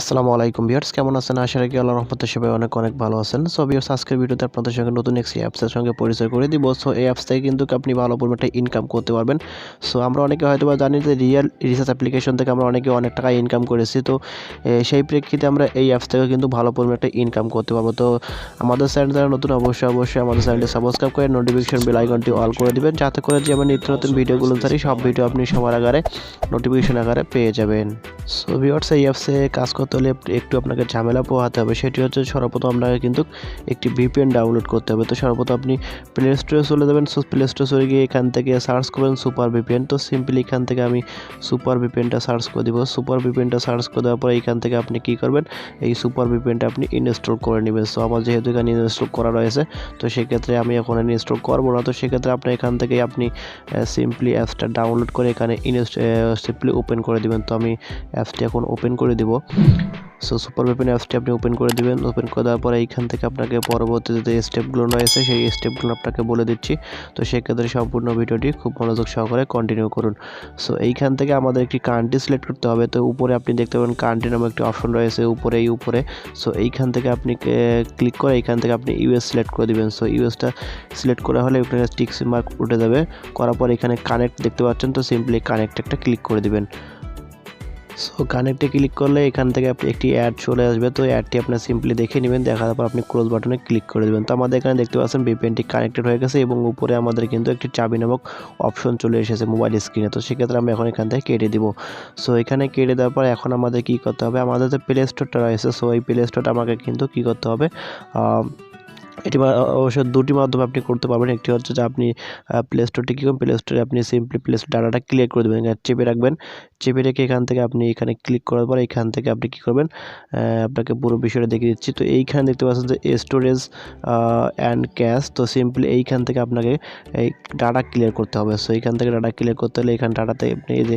আসসালামু আলাইকুম ভিউয়ার্স, কেমন আছেন? আশা রাখি আল্লাহর রহমতে সবাই অনেক অনেক ভালো আছেন। সো ভিউয়ার্স, আজকের ভিডিওতে আপনাদের সঙ্গে নতুন একটি অ্যাপসের সঙ্গে পরিচয় করে দিব। সো এই অ্যাপস থেকে কিন্তু আপনি ভালো পরিমাণে ইনকাম করতে পারবেন। সো আমরা অনেকে হয়তো বা জানি যে রিয়েল রিসার্চ অ্যাপ্লিকেশন থেকে আমরা অনেকে অনেক টাকা ইনকাম করেছি। তো সেই প্রেক্ষিতে আমরা এই অ্যাপস থেকে কিন্তু ভালো পরিমাণে ইনকাম করতে পারব। তো আমাদের চ্যানেল যারা নতুন, অবশ্যই অবশ্যই আমাদের চ্যানেলটি সাবস্ক্রাইব করে নোটিফিকেশন বেল আইকনটি অল করে দিবেন। যাতে করে যে আমরা নিত্য নতুন ভিডিওগুলো ছাড়ি, সব ভিডিও আপনি সবার আকারে নোটিফিকেশন আকারে পেয়ে যাবেন। সো ভিউয়ার্স, এই অ্যাপসে কাজ করতে হলে একটু আপনাকে ঝামেলা পোহাতে হবে। সেটি হচ্ছে সর্বপ্রথম আপনাকে কিন্তু একটি ভিপিএন ডাউনলোড করতে হবে। তো সর্বপ্রথম আপনি প্লে স্টোরে চলে যাবেন। সো প্লে স্টোরে গিয়ে এখান থেকে সার্চ করবেন সুপার ভিপিএন তো সিম্পলি এখান থেকে আমি সুপার ভিপিএনটা সার্চ করে দিব। সুপার ভিপিএনটা সার্চ করে দেওয়ার পরে এখান থেকে আপনি কী করবেন? এই সুপার ভিপিএনটা আপনি ইনস্টল করে নেবেন। সো আমার যেহেতু এখানে ইনস্টল করা রয়েছে, তো সেক্ষেত্রে আমি এখন ইনস্টল করব না। তো সেক্ষেত্রে আপনি এখান থেকে আপনি সিম্পলি অ্যাপসটা ডাউনলোড করে এখানে ইনস্ট সিম্পলি ওপেন করে দিবেন। তো আমি অ্যাপসটি এখন ওপেন করে দিব। সো সুপার ওপেন অ্যাপসটি আপনি ওপেন করে দিবেন। ওপেন করে দেওয়ার পরে এইখান থেকে আপনাকে পরবর্তীতে যে স্টেপগুলো রয়েছে, সেই স্টেপগুলো আপনাকে বলে দিচ্ছি। তো সেক্ষেত্রে সম্পূর্ণ ভিডিওটি খুব মনোযোগ সহকারে কন্টিনিউ করুন। সো এইখান থেকে আমাদের একটি কান্ট্রি সিলেক্ট করতে হবে। তো উপরে আপনি দেখতে পাবেন কান্ট্রি নামে একটি অপশন রয়েছে উপরে, এই উপরে। সো এইখান থেকে আপনি ক্লিক করে এইখান থেকে আপনি ইউএস সিলেক্ট করে দিবেন। সো ইউএসটা সিলেক্ট করা হলে এখানে টিক্স মার্ক উঠে যাবে। করার পর এখানে কানেক্ট দেখতে পাচ্ছেন। তো সিম্পলি কানেক্ট একটা ক্লিক করে দিবেন। সো কানেক্টে ক্লিক করলে এখান থেকে আপনি একটি অ্যাড চলে আসবে। তো অ্যাডটি আপনার সিম্পলি দেখে নেবেন, দেখার পর আপনি ক্লোজ বাটনে ক্লিক করে দেবেন। তো আমাদের এখানে দেখতে পাচ্ছেন ভিপিএনটি কানেক্টেড হয়ে গেছে এবং উপরে আমাদের কিন্তু একটি চাবি নামক অপশন চলে এসেছে মোবাইল স্ক্রিনে তো সেক্ষেত্রে আমি এখন এখান থেকে কেটে দিব। সো এখানে কেটে দেওয়ার পর এখন আমাদের কী করতে হবে? আমাদের তো প্লে স্টোরটা রয়েছে। সো এই প্লে স্টোরটা আমাকে কিন্তু কী করতে হবে? এটি অবশ্য দুটি মাধ্যমে আপনি করতে পারবেন। একটি হচ্ছে যে আপনি প্লে স্টোরটি কী করবেন প্লে স্টোরে আপনি সিম্পলি প্লে স্টোর ডাটাটা ক্লিয়ার করে দেবেন। চেপে রাখবেন। চেপে রেখে এখান থেকে আপনি এখানে ক্লিক করার পর এখান থেকে আপনি কী করবেন? আপনাকে পুরো বিষয়টা দেখিয়ে দিচ্ছি। তো এইখানে দেখতে পাচ্ছেন যে স্টোরেজ অ্যান্ড ক্যাশ তো সিম্পলি এইখান থেকে আপনাকে এই ডাটা ক্লিয়ার করতে হবে। সো এইখান থেকে ডাটা ক্লিয়ার করতে হলে এখানে ডাটাতে আপনি এই যে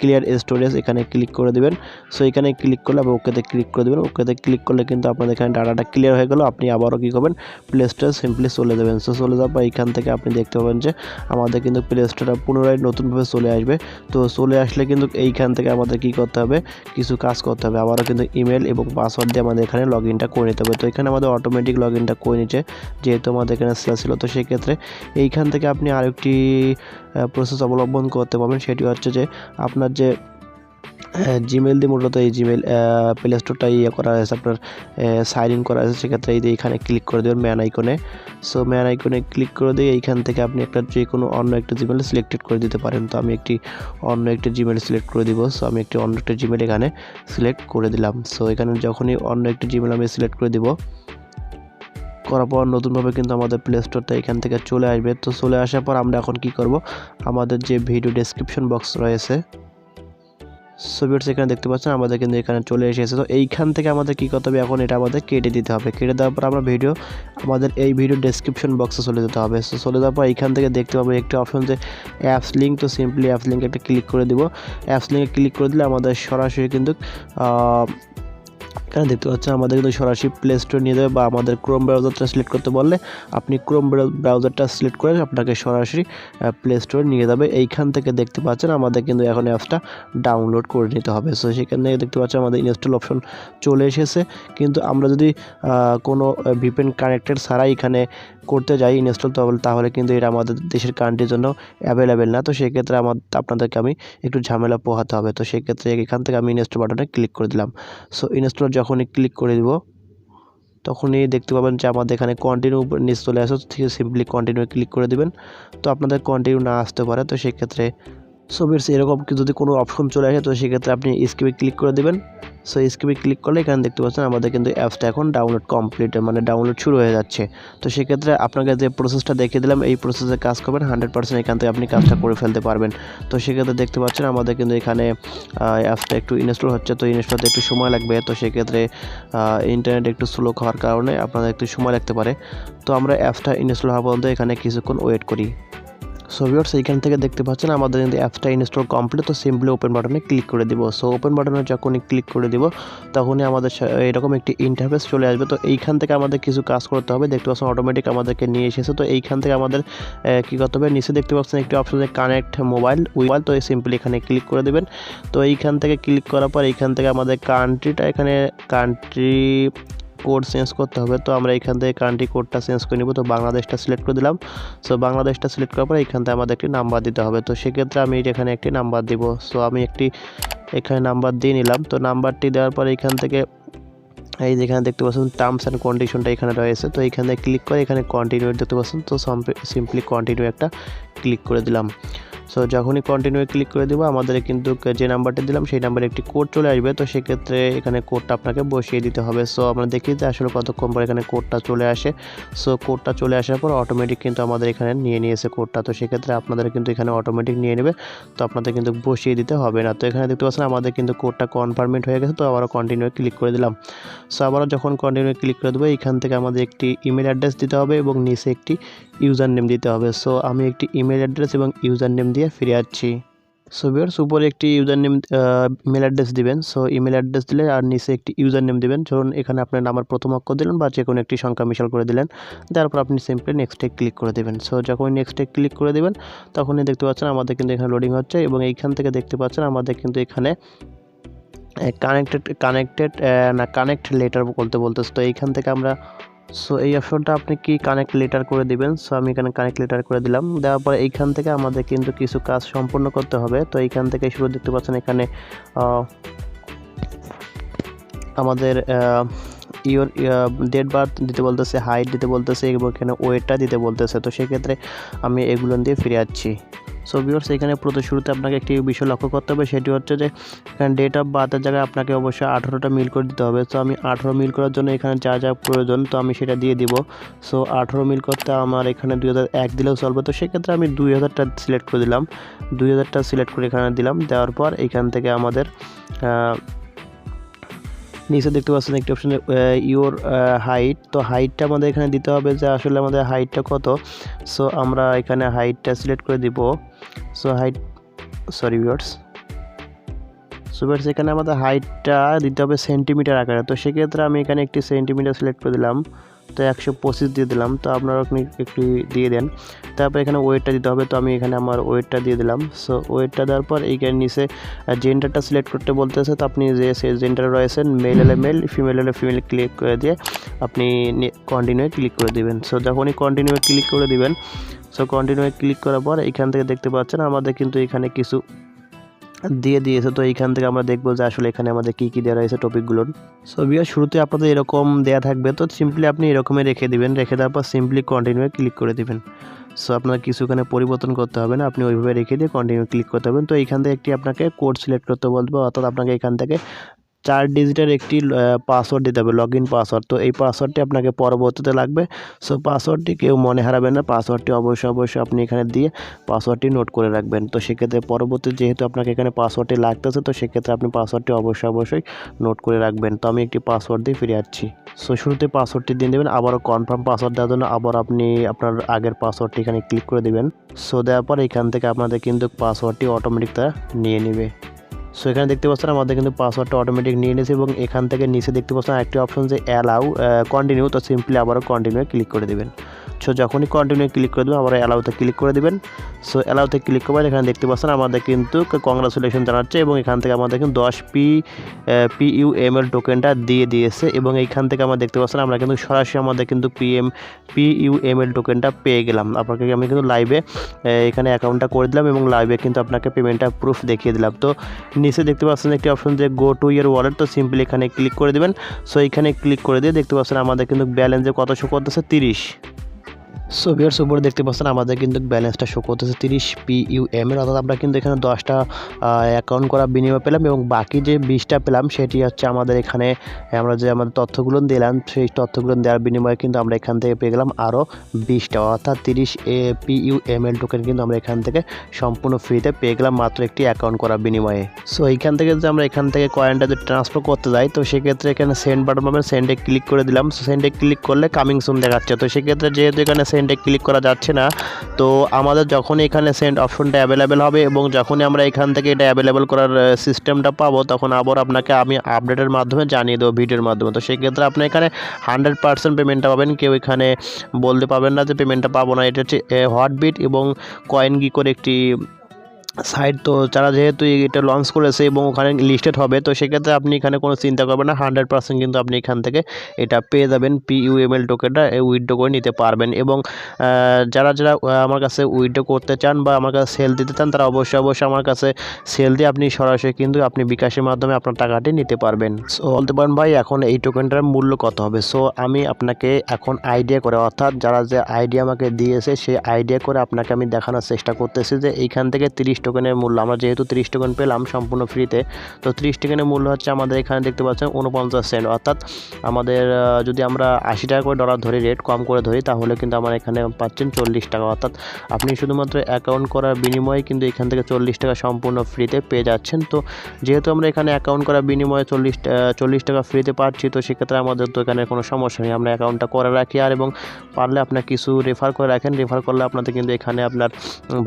ক্লিয়ার স্টোরেজ এখানে ক্লিক করে দেবেন। সো এখানে ক্লিক করলে আপনি ওকেতে ক্লিক করে দেবেন। ওকেতে ক্লিক করলে কিন্তু আপনাদের এখানে ডাটাটা ক্লিয়ার হয়ে গেল। আপনি আবারও কী করবেন? প্লে স্টোরে সিম্পলি চলে যাবেন। সো চলে যাওয়ার পর এইখান থেকে আপনি দেখতে পাবেন যে আমাদের কিন্তু প্লে স্টোরটা পুনরায় নতুনভাবে চলে আসবে। তো চলে আসলে কিন্তু এইখান থেকে আমাদের কী করতে হবে? কিছু কাজ করতে হবে। আবারও কিন্তু ইমেল এবং পাসওয়ার্ড দিয়ে আমাদের এখানে লগ ইনটা করে নিতে হবে। তো এখানে আমাদের অটোমেটিক লগ ইনটা করে নিচ্ছে, যেহেতু আমাদের এখানে সেল ছিল। তো সেক্ষেত্রে এইখান থেকে আপনি আরেকটি প্রসেস অবলম্বন করতে পারবেন। সেটি হচ্ছে যে আপনার যে জিমেল দিয়ে মূলত এই জিমেল প্লে স্টোরটা ইয়ে করা হয়েছে, আপনার সাইন ইন করা হয়েছে। সেক্ষেত্রে এই যে এইখানে ক্লিক করে দেবেন ম্যান আইকনে সো ম্যান আইকনে ক্লিক করে দিয়ে এইখান থেকে আপনি একটা যে কোনো অন্য একটা জিমেল সিলেক্টেড করে দিতে পারেন। তো আমি একটি অন্য একটা জিমেল সিলেক্ট করে দিব। সো আমি একটি অন্য একটা জিমেল এখানে সিলেক্ট করে দিলাম। সো এখানে যখনই অন্য একটা জিমেল আমি সিলেক্ট করে দিব, করার পর নতুনভাবে কিন্তু আমাদের প্লে স্টোরটা এখান থেকে চলে আসবে। তো চলে আসার পর আমরা এখন কি করব? আমাদের যে ভিডিও ডেসক্রিপশন বক্স রয়েছে সোভিয়েটস এখানে দেখতে পাচ্ছেন, আমাদের কিন্তু এখানে চলে এসেছে। তো এইখান থেকে আমাদের কী করতে হবে? এখন এটা আমাদের কেটে দিতে হবে। কেটে দেওয়ার পর আমরা ভিডিও আমাদের এই ভিডিও ডেসক্রিপশন বক্সে চলে যেতে হবে। সো চলে যাওয়ার পর এইখান থেকে দেখতে পাবো একটি অপশন যে অ্যাপস লিঙ্ক তো সিম্পলি অ্যাপস লিঙ্কে একটা ক্লিক করে দিব। অ্যাপস লিঙ্কে ক্লিক করে দিলে আমাদের সরাসরি কিন্তু এখানে দেখতে পাচ্ছেন আমাদের কিন্তু সরাসরি প্লে স্টোর নিয়ে যাবে বা আমাদের ক্রোম ব্রাউজারটা সিলেক্ট করতে বললে আপনি ক্রোম ব্রাউজারটা সিলেক্ট করে আপনাকে সরাসরি প্লে স্টোরে নিয়ে যাবে। এইখান থেকে দেখতে পাচ্ছেন আমাদের কিন্তু এখন অ্যাপসটা ডাউনলোড করে নিতে হবে। সো সেখান দেখতে পাচ্ছেন আমাদের ইনস্টল অপশন চলে এসেছে। কিন্তু আমরা যদি কোনো ভিপেন কানেক্টেড ছাড়াই এখানে করতে যাই ইনস্টল তাহলে কিন্তু এটা আমাদের দেশের কান্ট্রির জন্য অ্যাভেলেবেল না। তো সেক্ষেত্রে আমার, আপনাদেরকে আমি একটু ঝামেলা পোহাতে হবে। তো সেক্ষেত্রে এখান থেকে আমি ইনস্টল বাটনে ক্লিক করে দিলাম। সো ইনস্টল যখনই ক্লিক করে দেব, তখনই দেখতে পাবেন যে আমাদের এখানে কন্টিনিউ নিচ চলে আসো ঠিক সিম্পলি কন্টিনিউ ক্লিক করে দেবেন। তো আপনাদের কন্টিনিউ না আসতে পারে, তো সেক্ষেত্রে বিটস এরকম যদি কোনো অপশন চলে আসে, তো সেক্ষেত্রে আপনি স্কিপে ক্লিক করে দেবেন। সো স্কিপে ক্লিক করলে এখানে দেখতে পাচ্ছেন আমাদের কিন্তু অ্যাপসটা এখন ডাউনলোড কমপ্লিট মানে ডাউনলোড শুরু হয়ে যাচ্ছে। তো সেক্ষেত্রে আপনাকে যে প্রসেসটা দেখিয়ে দিলাম, এই প্রসেসে কাজ করবেন হান্ড্রেড পার্সেন্ট এখান থেকে আপনি কাজটা করে ফেলতে পারবেন। তো সেক্ষেত্রে দেখতে পাচ্ছেন আমাদের কিন্তু এখানে অ্যাপসটা একটু ইনস্টল হচ্ছে। তো ইনস্টল হতে একটু সময় লাগবে। তো সেক্ষেত্রে ইন্টারনেট একটু স্লো হওয়ার কারণে আপনাদের একটু সময় লাগতে পারে। তো আমরা অ্যাপসটা ইনস্টল হওয়া পর্যন্ত এখানে কিছুক্ষণ ওয়েট করি। সো ভিউয়ার্স এইখান থেকে দেখতে পাচ্ছেন আমাদের কিন্তু অ্যাপসটা ইনস্টল কমপ্লিট তো সিম্পলি ওপেন বাটনে ক্লিক করে দিব। সো ওপেন বাটনে যখনই ক্লিক করে দিব, তখনই আমাদের এরকম একটি ইন্টারফেস চলে আসবে। তো এইখান থেকে আমাদের কিছু কাজ করতে হবে। দেখতে পাচ্ছেন অটোমেটিক আমাদেরকে নিয়ে এসেছে। তো এইখান থেকে আমাদের কী করতে হবে? নিচে দেখতে পাচ্ছেন একটি অপশন কানেক্ট মোবাইল মোবাইল তো সিম্পলি এখানে ক্লিক করে দেবেন। তো এইখান থেকে ক্লিক করার পর এইখান থেকে আমাদের কান্ট্রিটা এখানে কান্ট্রি কোড চেঞ্জ করতে হবে, তো আমরা এখান থেকে কান্ট্রি কোডটা চেঞ্জ করে নিব, তো বাংলাদেশটা সিলেক্ট করে দিলাম। সো বাংলাদেশটা সিলেক্ট করার পরে এখান থেকে আমাদের একটি নাম্বার দিতে হবে, তো সেক্ষেত্রে আমি এখানে একটি নাম্বার দিব। সো আমি একটি এখানে নাম্বার দিয়ে নিলাম, তো নাম্বারটি দেওয়ার পরে এখান থেকে এই যেখানে দেখতে পাচ্ছেন টার্মস অ্যান্ড কন্ডিশনটা এখানে রয়েছে, তো এখানে ক্লিক করে এখানে কন্টিনিউ দেখতে পাচ্ছেন, তো সিম্পলি কন্টিনিউ একটা ক্লিক করে দিলাম। সো যখনই কন্টিনিউ ক্লিক করে দেবো, আমাদের কিন্তু যে নাম্বারটা দিলাম, সেই নাম্বারে একটি কোড চলে আসবে। তো সেক্ষেত্রে এখানে কোডটা আপনাকে বসিয়ে দিতে হবে। সো আমরা দেখি যে আসলে কতক্ষণ পর এখানে কোডটা চলে আসে। সো কোডটা চলে আসার পর অটোমেটিক কিন্তু আমাদের এখানে নিয়ে নিয়েছে কোডটা তো সেক্ষেত্রে আপনাদের কিন্তু এখানে অটোমেটিক নিয়ে নেবে। তো আপনাদের কিন্তু বসিয়ে দিতে হবে না। তো এখানে দেখতে পাচ্ছেন, আমাদের কিন্তু কোডটা কনফার্মেন্ট হয়ে গেছে। তো আবারও কন্টিনিউ ক্লিক করে দিলাম। সো আবারও যখন কন্টিনিউ ক্লিক করে দেবো, এখান থেকে আমাদের একটি ইমেল অ্যাড্রেস দিতে হবে এবং নিচে একটি ইউজার নেম দিতে হবে। সো আমি একটি ইমেল অ্যাড্রেস এবং ইউজার নেম দিয়ে ফিরে যাচ্ছি সো ভিউয়ার্স উপরে একটি ইউজার নেম ইমেল অ্যাড্রেস দিবেন। সো ইমেল অ্যাড্রেস দিলে আর নিচে একটি ইউজার নেম দিবেন। ধরুন, এখানে আপনার নাম্বার প্রথম অক্ষর দিলেন বা যে কোনো একটি সংখ্যা মিশাল করে দিলেন। তারপর আপনি সিম্পলি নেক্সটে ক্লিক করে দেবেন। সো যখন নেক্সটে ক্লিক করে দেবেন, তখনই দেখতে পাচ্ছেন আমাদের কিন্তু এখানে লোডিং হচ্ছে এবং এইখান থেকে দেখতে পাচ্ছেন আমাদের কিন্তু এখানে কানেক্টেড কানেক্টেড না কানেক্ট লেটার বলতে বলতেছে। তো এইখান থেকে আমরা সো এই অপশনটা আপনি কি কানেক্ট লেটার করে দিবেন? সো আমি এখানে কানেক্ট লেটার করে দিলাম। দেওয়ার পরে এইখান থেকে আমাদের কিন্তু কিছু কাজ সম্পূর্ণ করতে হবে। তো এইখান থেকে শুরু দেখতে পাচ্ছেন এখানে আমাদের ইয়োর ডেট বার্থ দিতে বলতেছে হাইট দিতে বলতেছে এবং এখানে ওয়েটটা দিতে বলতেছে। তো সেক্ষেত্রে আমি এগুলো দিয়ে ফিরে যাচ্ছি সো ভিউয়ার্স এখানে প্রথম শুরুতে আপনাকে একটি বিষয় লক্ষ্য করতে হবে, সেটি হচ্ছে যে এখানে ডেট অফ বার্থের জায়গায় আপনাকে অবশ্যই আঠেরোটা মিল করে দিতে হবে। তো আমি আঠেরো মিল করার জন্য এখানে যা যা প্রয়োজন, তো আমি সেটা দিয়ে দিব। সো আঠেরো মিল করতে আমার এখানে দুই হাজার এক দিলেও চলবে, তো সেক্ষেত্রে আমি দুই হাজারটা সিলেক্ট করে দিলাম। দুই হাজারটা সিলেক্ট করে এখানে দিলাম, দেওয়ার পর এখান থেকে আমাদের নিচে দেখতে পাচ্ছেন একটি অপশন ইওর হাইট তো হাইটটা আমাদের এখানে দিতে হবে যে আসলে আমাদের হাইটটা কত। সো আমরা এখানে হাইটটা সিলেক্ট করে দিব। So height sorry viewers so viewers এখানে আমাদের হাইটটা দিতে হবে সেন্টিমিটার আকারে। তো সেক্ষেত্রে আমি এখানে একটি সেন্টিমিটার সিলেক্ট করে দিলাম। তো একশো পঁচিশ দিয়ে দিলাম। তো আপনারা আপনি একটু দিয়ে দেন। তারপর এখানে ওয়েটটা দিতে হবে। তো আমি এখানে আমার ওয়েটটা দিয়ে দিলাম। সো ওয়েটটা দেওয়ার পর এইখানে নিচে জেন্ডারটা সিলেক্ট করতে বলতেছে। তো আপনি যে সে জেন্ডার রয়েছেন মেল হলে মেল ফিমেল হলে ফিমেল ক্লিক করে দিয়ে আপনি কন্টিনিউ ক্লিক করে দিবেন। সো যখনই কন্টিনিউ ক্লিক করে দিবেন সো কন্টিনিউ ক্লিক করার পর এখান থেকে দেখতে পাচ্ছেন, আমাদের কিন্তু এখানে কিছু দিয়ে দিয়েছে। তো এইখান থেকে আমরা দেখব যে আসলে এখানে আমাদের কী কী দেওয়া রয়েছে টপিকগুলোর। সো বিয়ার শুরুতে আপনাদের এরকম দেওয়া থাকবে। তো সিম্পলি আপনি এরকমই রেখে দিবেন। রেখে দেওয়ার পর সিম্পলি কন্টিনিউ ক্লিক করে দিবেন। সো আপনার কিছু এখানে পরিবর্তন করতে হবে না। আপনি ওইভাবে রেখে দিয়ে কন্টিনিউ ক্লিক করতে হবেন তো এইখান থেকে একটি আপনাকে কোড সিলেক্ট করতে বলবে। অর্থাৎ আপনাকে এখান থেকে চার ডিজিটের একটি পাসওয়ার্ড দিতে হবে লগ ইন পাসওয়ার্ড তো এই পাসওয়ার্ডটি আপনাকে পরবর্তীতে লাগবে। সো পাসওয়ার্ডটি কেউ মনে হারাবেন না পাসওয়ার্ডটি অবশ্যই অবশ্যই আপনি এখানে দিয়ে পাসওয়ার্ডটি নোট করে রাখবেন। তো সেক্ষেত্রে পরবর্তী যেহেতু আপনাকে এখানে পাসওয়ার্ডটি লাগতেছে, তো সেক্ষেত্রে আপনি পাসওয়ার্ডটি অবশ্যই অবশ্যই নোট করে রাখবেন। তো আমি একটি পাসওয়ার্ড দিয়ে ফিরে যাচ্ছি সো শুরুতে পাসওয়ার্ডটি দিয়ে দেবেন, আবারও কনফার্ম পাসওয়ার্ড দেওয়ার জন্য আবার আপনি আপনার আগের পাসওয়ার্ডটি এখানে ক্লিক করে দেবেন। সো দেওয়ার পর এখান থেকে আপনাদের কিন্তু পাসওয়ার্ডটি অটোমেটিক তারা নিয়ে নেবে। সো এখানে দেখতে পাচ্ছেন আমাদের কিন্তু পাসওয়ার্ডটা অটোমেটিক নিয়ে নিয়েছে এবং এখান থেকে নিচে দেখতে পাচ্ছেন আরেকটি অপশন যে অ্যালাউ কন্টিনিউ তো সিম্পলি আবারও কন্টিনিউ ক্লিক করে দেবেন। সো যখনই কন্টিনিউ ক্লিক করে দেবেন আবার অ্যালাউতে ক্লিক করে দেবেন। সো অ্যালাউতে ক্লিক করবেন এখানে দেখতে পাচ্ছেন আমাদের কিন্তু কংগ্রাচুলেশন জানাচ্ছে এবং এখান থেকে আমাদের কিন্তু দশ P P U M L টোকেনটা দিয়ে দিয়েছে এবং এইখান থেকে আমরা দেখতে পাচ্ছেন আমরা কিন্তু সরাসরি আমাদের কিন্তু P M P U M L টোকেনটা পেয়ে গেলাম। আপনাকে আমি কিন্তু লাইভে এখানে অ্যাকাউন্টটা করে দিলাম এবং লাইভে কিন্তু আপনাকে পেমেন্টটা প্রুফ দেখিয়ে দিলাম। তো নিচে দেখতে পাচ্ছেন একটি অপশন যে গো টু ইয়ার ওয়ালেট তো সিম্পলি এখানে ক্লিক করে দেবেন। সো এখানে ক্লিক করে দিয়ে দেখতে পাচ্ছেন আমাদের কিন্তু ব্যালেন্সে কত শো করতেছে? তিরিশ। সো ভিউয়ার্স দেখতে পাচ্ছেন আমাদের কিন্তু ব্যালেন্সটা শো করতেছে তিরিশ পি ইউ এম এর। অর্থাৎ আমরা কিন্তু এখানে দশটা অ্যাকাউন্ট করা বিনিময় পেলাম এবং বাকি যে বিশটা পেলাম, সেটি হচ্ছে আমাদের এখানে আমরা যে আমাদের তথ্যগুলো দিলাম, সেই তথ্যগুলো দেওয়ার বিনিময়ে কিন্তু আমরা এখান থেকে পেয়ে গেলাম আরও বিশটা। অর্থাৎ তিরিশ, এ P U M L token কিন্তু আমরা এখান থেকে সম্পূর্ণ ফ্রিতে পেয়ে গেলাম মাত্র একটি অ্যাকাউন্ট করার বিনিময়ে। সো এইখান থেকে যদি আমরা এখান থেকে কয়েনটা যদি ট্রান্সফার করতে যাই, তো সেক্ষেত্রে এখানে সেন্ড বাটন পাবেন। সেন্ডে ক্লিক করে দিলাম। সেন্ডে ক্লিক করলে কামিং সুন দেখাচ্ছে। তো সেক্ষেত্রে যেহেতু এখানে সেন্ডে ক্লিক করা যাচ্ছে না। তো আমাদের যখন এখানে সেন্ড অপশনটা অ্যাভেলেবেল হবে এবং যখনই আমরা এখান থেকে এটা অ্যাভেলেবেল করার সিস্টেমটা পাবো, তখন আবার আপনাকে আমি আপডেটের মাধ্যমে জানিয়ে দেবো ভিডিওর মাধ্যমে। তো সেক্ষেত্রে আপনি এখানে হান্ড্রেড পার্সেন্ট পেমেন্টটা পাবেন। কেউ এখানে বলতে পাবেন না যে পেমেন্টটা পাবো না। এটা হচ্ছে হটবিট এবং কয়েন কি করে একটি সাইট তো যারা যেহেতু এটা লঞ্চ করেছে এবং ওখানে লিস্টেড হবে, তো সেক্ষেত্রে আপনি এখানে কোনো চিন্তা করবেন না হান্ড্রেড পার্সেন্ট কিন্তু আপনি এখান থেকে এটা পেয়ে যাবেন পি ইউএমএল টোকেনটা উইথড্র করে নিতে পারবেন এবং যারা যারা আমার কাছে উইথড্র করতে চান বা আমার কাছে সেল দিতে চান, তারা অবশ্যই অবশ্যই আমার কাছে সেল দিয়ে আপনি সরাসরি কিন্তু আপনি বিকাশের মাধ্যমে আপনার টাকাটি নিতে পারবেন। সো বলতে পারেন ভাই, এখন এই টোকেনটার মূল্য কত হবে? সো আমি আপনাকে এখন আইডিয়া করে, অর্থাৎ যারা যে আইডিয়া আমাকে দিয়েছে, সেই আইডিয়া করে আপনাকে আমি দেখানোর চেষ্টা করতেছি যে এইখান থেকে তিরিশ টোকেনের মূল্য। আমরা যেহেতু তিরিশ টোকেন পেলাম সম্পূর্ণ ফ্রিতে তো তিরিশ টোকেনের মূল্য হচ্ছে আমাদের এখানে দেখতে পাচ্ছেন উনপঞ্চাশ সেন্ট অর্থাৎ আমাদের যদি আমরা আশি টাকা করে ডলার ধরি রেট কম করে ধরি, তাহলে কিন্তু আমার এখানে পাচ্ছেন চল্লিশ টাকা। অর্থাৎ আপনি শুধুমাত্র অ্যাকাউন্ট করার বিনিময়ে কিন্তু এখান থেকে চল্লিশ টাকা সম্পূর্ণ ফ্রিতে পেয়ে যাচ্ছেন। তো যেহেতু আমরা এখানে অ্যাকাউন্ট করার বিনিময়ে চল্লিশ চল্লিশ টাকা ফ্রিতে পাচ্ছি, তো সেক্ষেত্রে আমাদের তো এখানে কোনো সমস্যা নেই। আমরা অ্যাকাউন্টটা করে রাখি। আর এবং পারলে আপনার কিছু রেফার করে রাখেন। রেফার করলে আপনাদের কিন্তু এখানে আপনার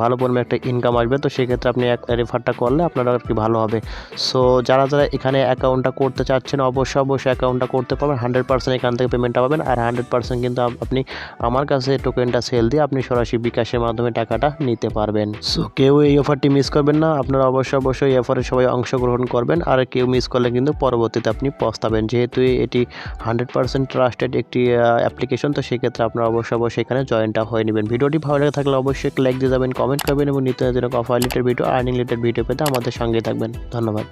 ভালো পরিমাণে একটা ইনকাম আসবে। তো সেক্ষেত্রে আপনি এক রেফারটা করলে আপনার আর কি ভালো হবে। সো যারা যারা এখানে অ্যাকাউন্টটা করতে চাচ্ছেন, অবশ্যই অবশ্যই অ্যাকাউন্টটা করতে পারবেন। হান্ড্রেড পার্সেন্ট এখান থেকে পেমেন্টটা পাবেন। আর হান্ড্রেড পার্সেন্ট কিন্তু আপনি আমার কাছে টোকেনটা সেল দিয়ে আপনি সরাসরি বিকাশের মাধ্যমে টাকাটা নিতে পারবেন। সো কেউ এই অফারটি মিস করবেন না। আপনারা অবশ্যই অবশ্যই এই অফারে সবাই অংশগ্রহণ করবেন। আর কেউ মিস করলে কিন্তু পরবর্তীতে আপনি পস্তাবেন। যেহেতু এটি হান্ড্রেড পার্সেন্ট ট্রাস্টেড একটি অ্যাপ্লিকেশন তো সেক্ষেত্রে আপনারা অবশ্যই অবশ্যই এখানে জয়েনটা হয়ে নেবেন। ভিডিওটি ভালো লেগে থাকলে অবশ্যই লাইক দিয়ে যাবেন কমেন্ট করবেন এবং নিত্য নতুন offer related video earning related video পেতে আমাদের সঙ্গে থাকবেন। ধন্যবাদ।